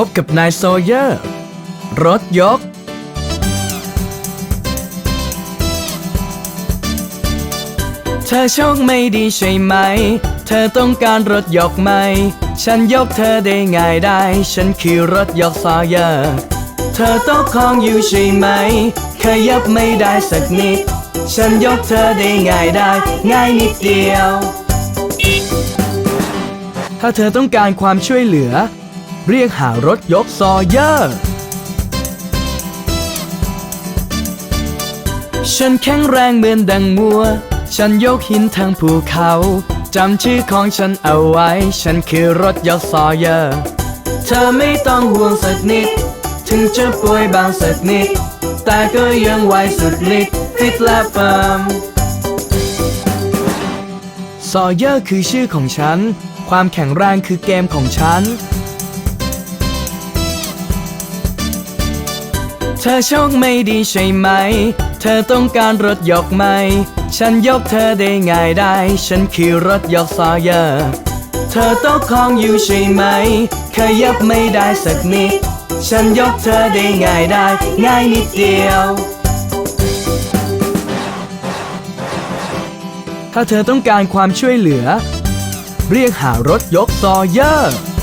พบกับนายโซเยอร์ รถยก เธอโชคไม่ดีใช่ไหม เธอต้องการรถยกไหม ฉันยกเธอได้ง่ายได้ ฉันคือรถยกซอเยอร์ เธอต้องคล้องอยู่ใช่ไหม ขยับไม่ได้สักนิด ฉันยกเธอได้ง่ายได้ ง่ายนิดเดียว ถ้าเธอต้องการความช่วยเหลือ เรียกหารถยกซอเยอร์ฉันแข็งแรงเหมือนดังมัว ฉันยกหินทางภูเขา จำชื่อของฉันเอาไว้ ฉันคือรถยกซอเยอร์ เธอไม่ต้องห่วงสักนิด ถึงจะป่วยบางสักนิด แต่ก็ยังไหวสุดฤทธิ์ฟิตและเฟิร์มซอเยอร์คือชื่อของฉัน ความแข็งแรงคือเกมของฉัน เธอโชคไม่ดีใช่ไหม เธอต้องการรถยกไหม ฉันยกเธอได้ง่ายได้ ฉันคือรถยกซอเยอร์เธอต้องคล้องอยู่ใช่ไหม ขยับไม่ได้สักนิด ฉันยกเธอได้ง่ายได้ ง่ายนิดเดียว ถ้าเธอต้องการความช่วยเหลือ เรียกหารถยกซอเยอร์